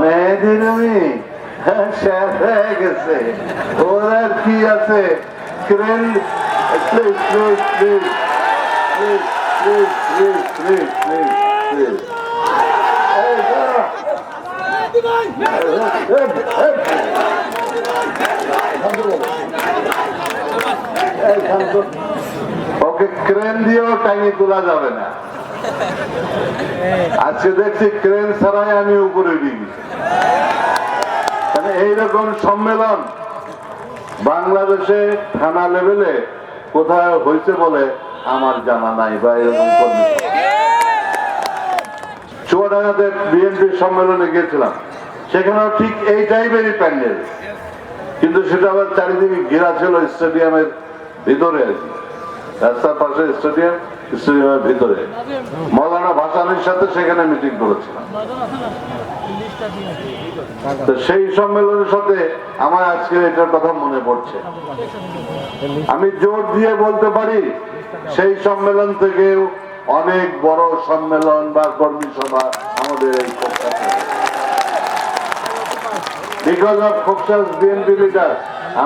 মেহেদি রুমি হ্যাঁ, শেষ হয়ে গেছে ওর কি আছে ক্রেন। ওকে ক্রেন দিয়েও টাঙিয়ে তোলা যাবে না আজকে দেখছি ক্রেন ছাড়াই আমি উপরে মানে এইরকম সম্মেলন বাংলাদেশে থানা লেভেলে কোথায় হয়েছে বলে আমার জানা নাই বা এরকম চুয়াডাঙ্গাতে বিএনপি সম্মেলনে গিয়েছিলাম। সেখানেও ঠিক এই টাইপেরই প্যান্ডেল। কিন্তু সেটা আবার চারিদিকে ঘেরা ছিল স্টেডিয়ামের ভিতরে রাস্তার পাশে স্টেডিয়াম, স্টেডিয়ামের ভিতরে। ভাসানির সাথে সেখানে মিটিং করেছিলাম। সেই সম্মেলনের সাথে আমার আজকে এটার কথা মনে পড়ছে। আমি জোর দিয়ে বলতে পারি, সেই সম্মেলন থেকেও অনেক বড় সম্মেলন বা কর্মী সভা আমাদের এই বিকজ অফ ফোকসাস বিএনপি লিডার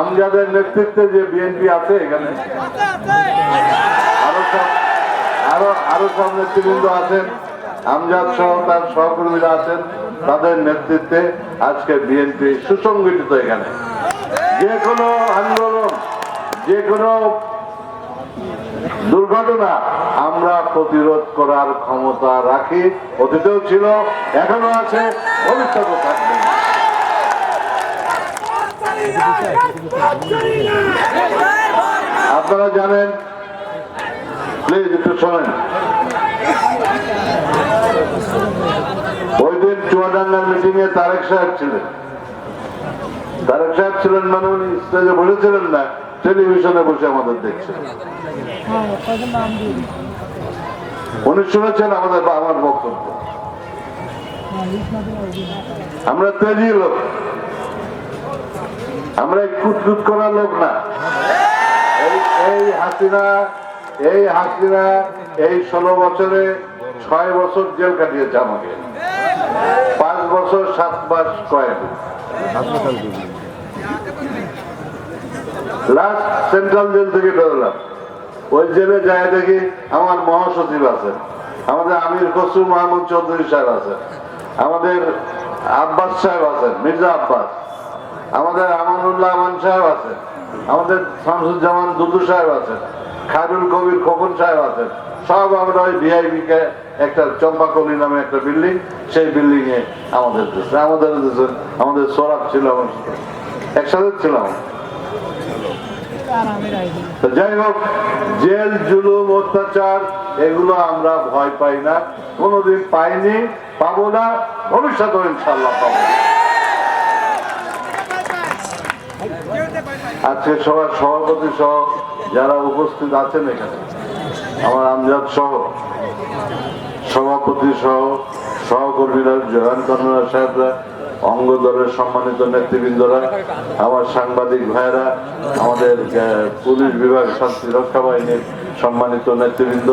আমজাদের নেতৃত্বে যে বিএনপি আছে এখানে। আরও সব আরও সব নেতৃবৃন্দ আছেন, আমজাদ সহ তার সহকর্মীরা আছেন, তাদের নেতৃত্বে আজকে বিএনপি সুসংগঠিত এখানে। যে কোনো আন্দোলন, যে কোনো দুর্ঘটনা আমরা প্রতিরোধ করার ক্ষমতা রাখি। অতীতেও ছিল, এখনও আছে ভবিষ্যতে থাকবে। আপনারা জানেন প্লিজ একটু শোনেন। ওই দিন চুয়াডাঙ্গার মিটিং এ তারেক সাহেব ছিলেন। তারেক সাহেব ছিলেন মানে উনি স্টেজে বসেছিলেন না টেলিভিশনে বসে আমাদের দেখছেন। উনি শুনেছেন আমাদের আমার বক্তব্য। আমরা তেজি লোক। আমরা কুটকুট করার লোক না। এই হাসিনা এই হাসিনা এই ষোলো বছরে ছয় বছর জেল কাটিয়েছে আমাকে। পাঁচ বছর সাত মাস কয়েক। লাস্ট সেন্ট্রাল জেল থেকে বেরোলাম ওই জেলে যায় দেখি আমার মহাসচিব আছেন আমাদের আমির খসরু মাহমুদ চৌধুরী সাহেব আছেন আমাদের আব্বাস সাহেব আছেন, মির্জা আব্বাস। আমাদের আমানুল্লাহ আমান সাহেব আছেন। আমাদের শামসুজ্জামান দুদু সাহেব আছেন। খায়রুল কবির খোকন সাহেব আছেন। সব আমরা ওই ভিআইপি কে একটা চম্পাকলি নামে একটা বিল্ডিং, সেই বিল্ডিং এ আমাদের দেশে আমাদের দেশে আমাদের সোরাব ছিল আমার একসাথে ছিলাম যাই হোক, জেল, জুলুম, অত্যাচার, এগুলো আমরা ভয় পাই না। কোনোদিন পাইনি, পাবো না ভবিষ্যতে ইনশাল্লাহ পাবো। আজকে সবার সভাপতি সহ যারা উপস্থিত আছেন এখানে, আমার আমজাদ সহ, সভাপতি সহ সহকর্মীরা জয়ান কর্মীরা সাহেবরা অঙ্গ দলের সম্মানিত নেতৃবৃন্দরা, আমার সাংবাদিক ভাইয়েরা, আমাদের পুলিশ বিভাগ শান্তি রক্ষা বাহিনীর সম্মানিত নেতৃবৃন্দ।